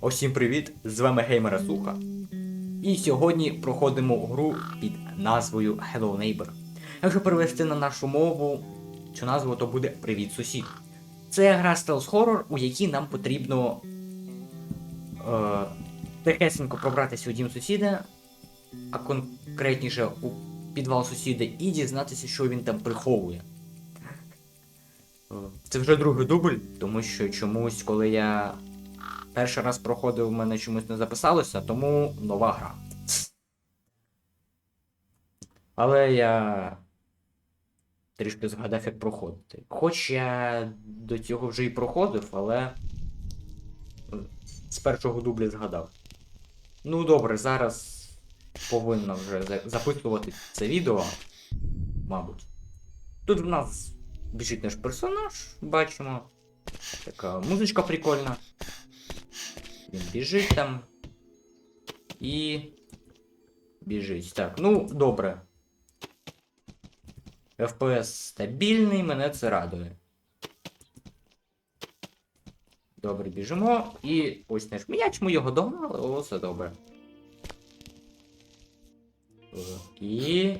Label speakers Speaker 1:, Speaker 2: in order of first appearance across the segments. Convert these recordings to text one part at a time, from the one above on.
Speaker 1: Усім привіт! З вами Геймера Суха. І сьогодні проходимо гру під назвою Hello Neighbor. Якщо перевести на нашу мову, цю назву то буде Привіт сусід. Це гра стелс хоррор, у якій нам потрібно е, тихесенько пробратися у дім сусіда, а конкретніше у підвал сусіда, і дізнатися, що він там приховує. Е, Це вже другий дубль, тому що чомусь, коли я перший раз проходив, в мене чомусь не записалося, тому нова гра. Але я трішки згадав, як проходити. Хоч я до цього вже і проходив, але з першого дубля згадав. Ну добре, зараз повинно вже за- записувати це відео, мабуть. Тут в нас біжить наш персонаж, бачимо. Така музичка прикольна. Він біжить там. І. Біжить. Так, ну, добре. FPS стабільний, мене це радує. Добре, біжимо. І ось наш м'яч, ми його догнали, о, все добре. І.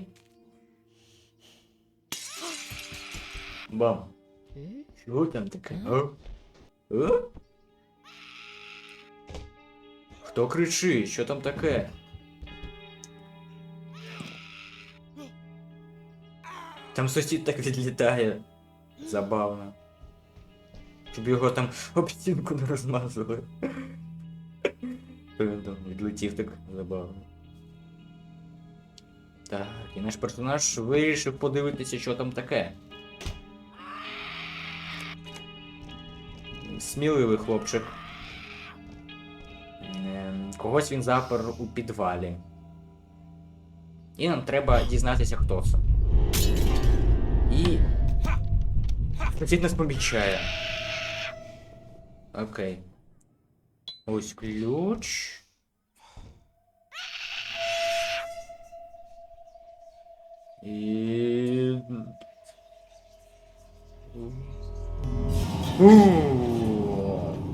Speaker 1: Бам. Що там таке? Хто кричить? Що там таке? Там сусід так відлітає. Забавно. Щоб його там об стінку не розмазали. Він там відлетів так забавно. Так, і наш персонаж вирішив подивитися, що там таке. Сміливий хлопчик. Ем, Когось він запер у підвалі. І нам треба дізнатися, хто це. І. Сусід нас помічає. Окей. Ось ключ. І.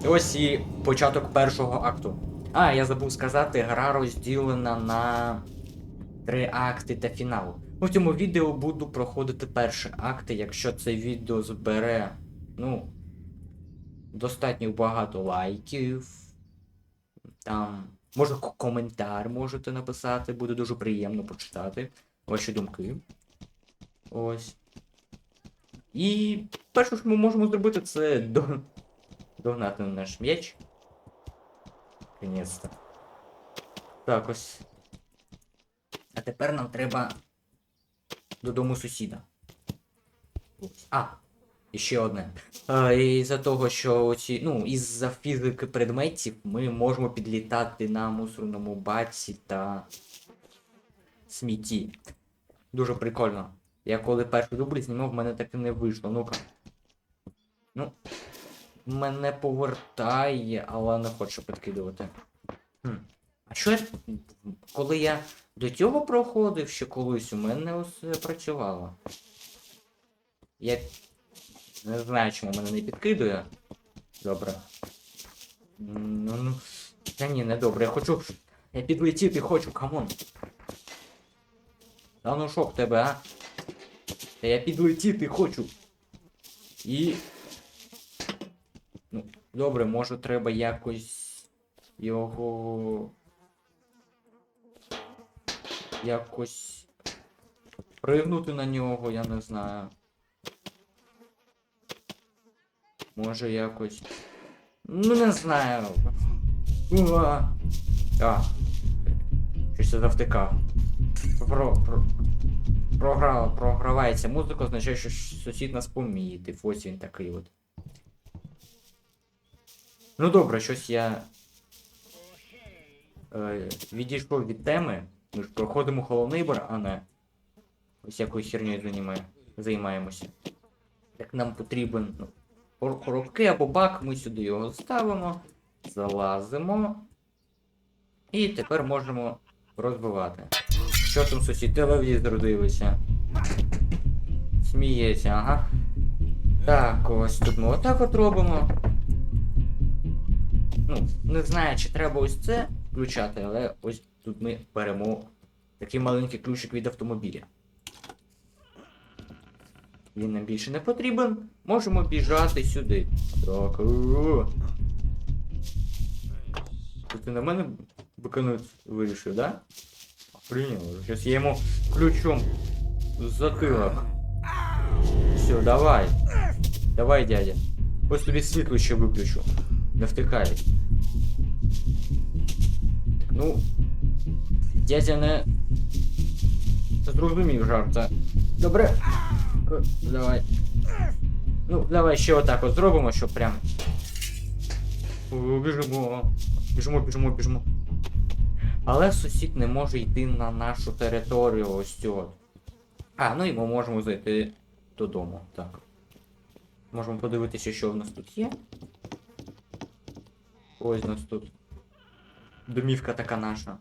Speaker 1: Ось і початок першого акту. А, я забув сказати, гра розділена на три акти та фінал. У цьому відео буду проходити перші акти, якщо це відео збере, ну, достатньо багато лайків. Там, може, коментар можете написати, буде дуже приємно почитати ваші думки. Ось. І перше, що ми можемо зробити, це до... догнати наш м'яч. Наконець-то. Так, ось. А тепер нам треба додому сусіда. А, і ще одне. А, із-за того, що оці, ну, із-за фізики предметів ми можемо підлітати на мусорному баці та смітті. Дуже прикольно. Я коли перший дубль знімав, в мене так і не вийшло. Ну-ка. Ну. Мене повертає, але не хочу підкидувати. Хм. А що я. Коли я до цього проходив, ще колись у мене усе працювало. Я не знаю, чому мене не підкидує. Добре. Ну, ну. Та ні, не добре. Я хочу. Я підлетіти хочу, камон. Та ну що в тебе, а? Та я підлетіти хочу. І. Добре, може треба якось його. Якось пригнути на нього, я не знаю. Може якось. Ну не знаю. Уа. А. Щось я завтикав. Про, про, програ, програвається музика, означає, що сусід нас помітив. Ось він такий от. Ну добре, щось я. Е, відійшов від теми. Ми ж проходимо Hollow Neighbor, а не ось якою хернею займаємося. Так нам потрібен ну, коробки або бак, ми сюди його ставимо, залазимо. І тепер можемо розбивати. Що там сусід телевізор дивиться? Сміється, ага. Так, ось тут ми отак от робимо. Ну, не знаю, чи треба ось це включати, але ось тут ми беремо такий маленький ключик від автомобіля. Він нам більше не потрібен. Можемо біжати сюди. Так. Ти на мене виконувати вирішив, да? Охренело. Зараз я йому ключом затилок. Все, давай. Давай, дядя. Ось тобі світло ще виключу. Не втикай. Ну. Дядя не. Зрозумів жарта. Добре. Давай. Ну, давай ще отак от зробимо, щоб прям. Біжимо. Біжимо, біжимо, біжимо. Але сусід не може йти на нашу територію ось цього. А, ну і ми можемо зайти додому. Так. Можемо подивитися, що в нас тут є. Ось у нас тут. Домівка така наша.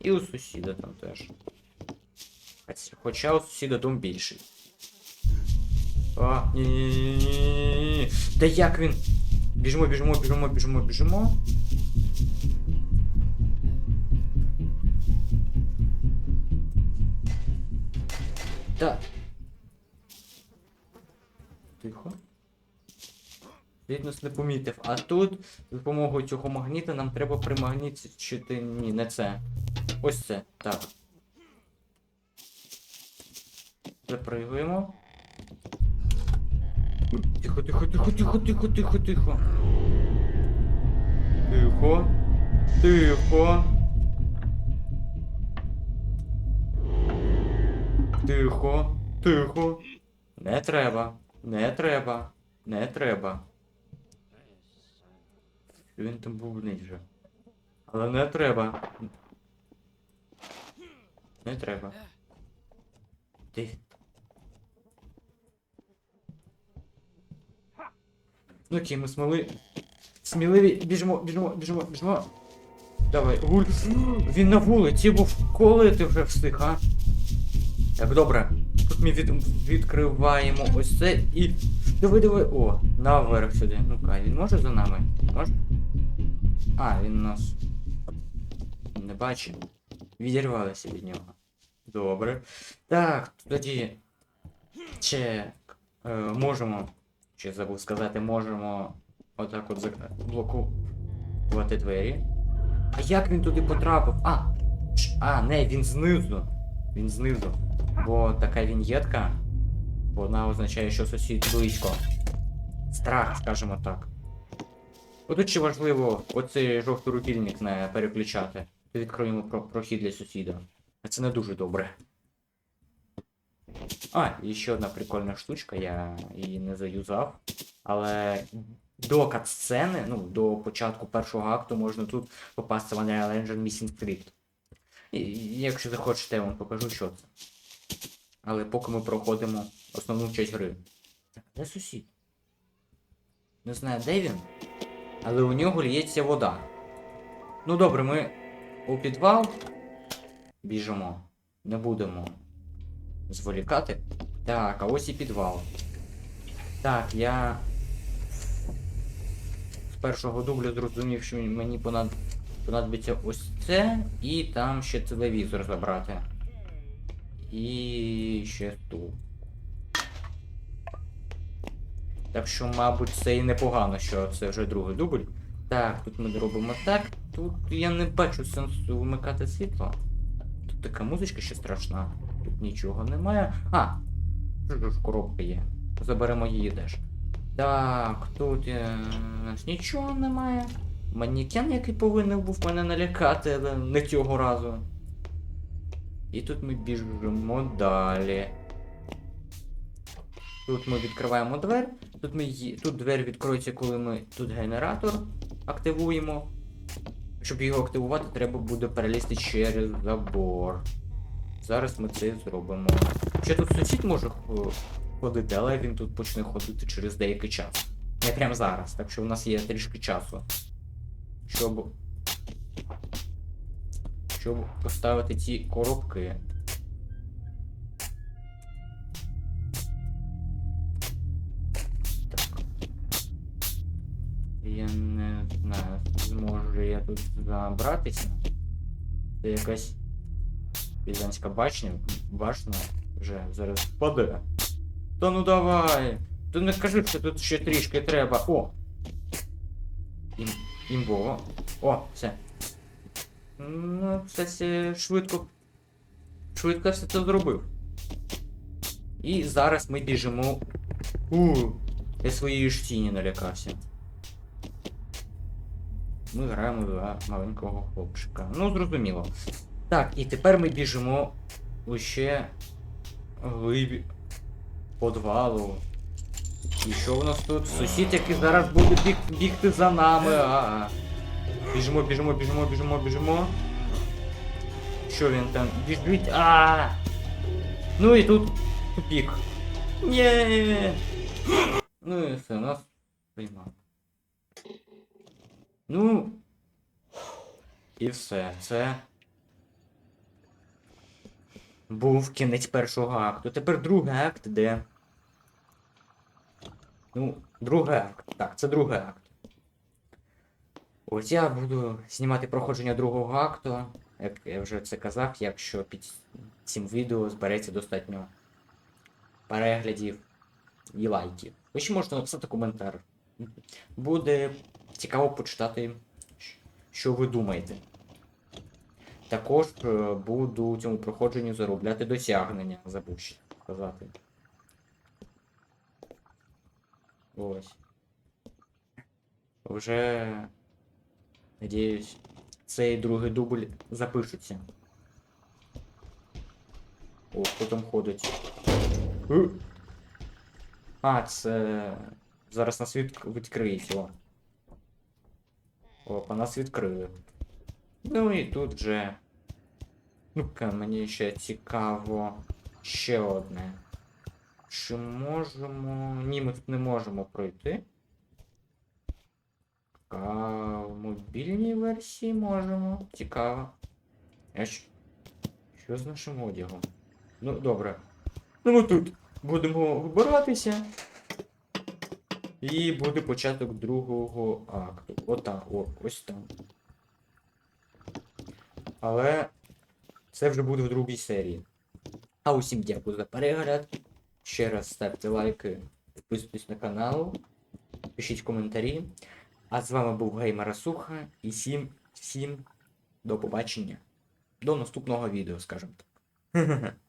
Speaker 1: І у сусіда там теж. Хоч- Хоча у сусіда дом більший. А, ні ні ні ні ні Та як він? Біжимо, біжимо, біжимо, біжимо, біжимо. Та. Тихо. Він не помітив. А тут з допомогою цього магніта нам треба примагнітити. Ні, не це. Ось це. Так. Запригуємо. Тихо, тихо, тихо, тихо, тихо, тихо, тихо. Тихо. Тихо. Тихо. Тихо. Не треба. Не треба. Не треба. Він там був вже. Але не треба. Не треба. Він? Ну окей, ми сміли. Сміливі. Біжимо, біжимо, біжимо, біжимо. Давай, гуль. Він на вулиці був. Коли ти вже встиг, а? Так, добре. Тут ми від... відкриваємо ось це і. Диви, диви. О, наверх сюди. Ну-ка, він може за нами? Може? А, він нас. Не бачить. Відірвалися від нього. Добре. Так, тоді. Ще е, можемо. Ще забув сказати, можемо отак от блокувати двері. А як він туди потрапив? А! А, не, він знизу. Він знизу. Бо така віньєтка. Вона означає, що сусід близько. Страх, скажімо так. Отут важливо оцей жовтий рукільник не переключати. Відкриємо про прохід для сусіда. Це не дуже добре. А, і ще одна прикольна штучка, я її не заюзав. Але до катсцени, ну, до початку першого акту можна тут попасти в Unreal Engine Missing Script. І якщо захочете, я вам покажу, що це. Але поки ми проходимо основну часть гри. Так, де сусід? Не знаю, де він, але у нього лється вода. Ну добре, ми у підвал біжимо. Не будемо зволікати. Так, а ось і підвал. Так, я з першого дубля зрозумів, що мені понад... понадобиться ось це, і там ще телевізор забрати. І ще тут. Так що, мабуть, це і непогано, що це вже другий дубль. Так, тут ми робимо так. Тут я не бачу сенсу вимикати світло. Тут така музичка ще страшна. Тут нічого немає. А! Що ж коробка є. Заберемо її теж. Так, тут е, нічого немає. Манікен, який повинен був мене налякати, але не цього разу. І тут ми біжимо далі. Тут ми відкриваємо двері. Тут ми тут двері відкриються, коли ми тут генератор активуємо. Щоб його активувати, треба буде перелізти через забор. Зараз ми це зробимо. Ще тут сусід може е, ходити, але він тут почне ходити через деякий час. Не прямо зараз, так що в нас є трішки часу. Щоб. Щоб поставити ці коробки. Знаю, зможу я тут забратися. Це якась Пізанська башня, башня вже зараз впаде. Та ну давай! Ти не кажи, що тут ще трішки треба. О! Ім, імбово. О, все. Ну, кстати, швидко. Швидко все це зробив. І зараз ми біжимо. У, я своєї ж тіні налякався. Ми граємо за маленького хлопчика. Ну, зрозуміло. Так, і тепер ми біжимо у ще глибі подвалу. І що в нас тут? Сусід, який зараз буде біг, бігти за нами. А-а. Біжимо, біжимо, біжимо, біжимо, біжимо. Що він там? Біжить. А. Ну і тут тупік. Ні. Ну і все, нас приймав. Ну. І все. Це. Був кінець першого акту. Тепер другий акт, де. Ну, другий акт. Так, це другий акт. Ось я буду знімати проходження другого акту, як я вже це казав, якщо під цим відео збереться достатньо переглядів і лайків. Ви ще можете написати коментар. Буде цікаво почитати, що ви думаєте. Також е, буду у цьому проходженні заробляти досягнення, забув ще сказати. Ось. Вже. Надіюсь, цей другий дубль запишеться. О, хто там ходить? Е! А, це. Зараз нас від... відкриють, о. Опа, нас відкрили. Ну і тут вже. Ну-ка, мені ще цікаво ще одне. Чи можемо. Ні, ми тут не можемо пройти. А в мобільній версії можемо. Цікаво. А що? Що з нашим одягом? Ну, добре. Ну ми тут будемо вибиратися. І буде початок другого акту. Отак, о, ось там. Але це вже буде в другій серії. А усім дякую за перегляд. Ще раз ставте лайки, підписуйтесь на канал, пишіть коментарі. А з вами був Геймер Асуха і всім, всім до побачення. До наступного відео, скажімо так.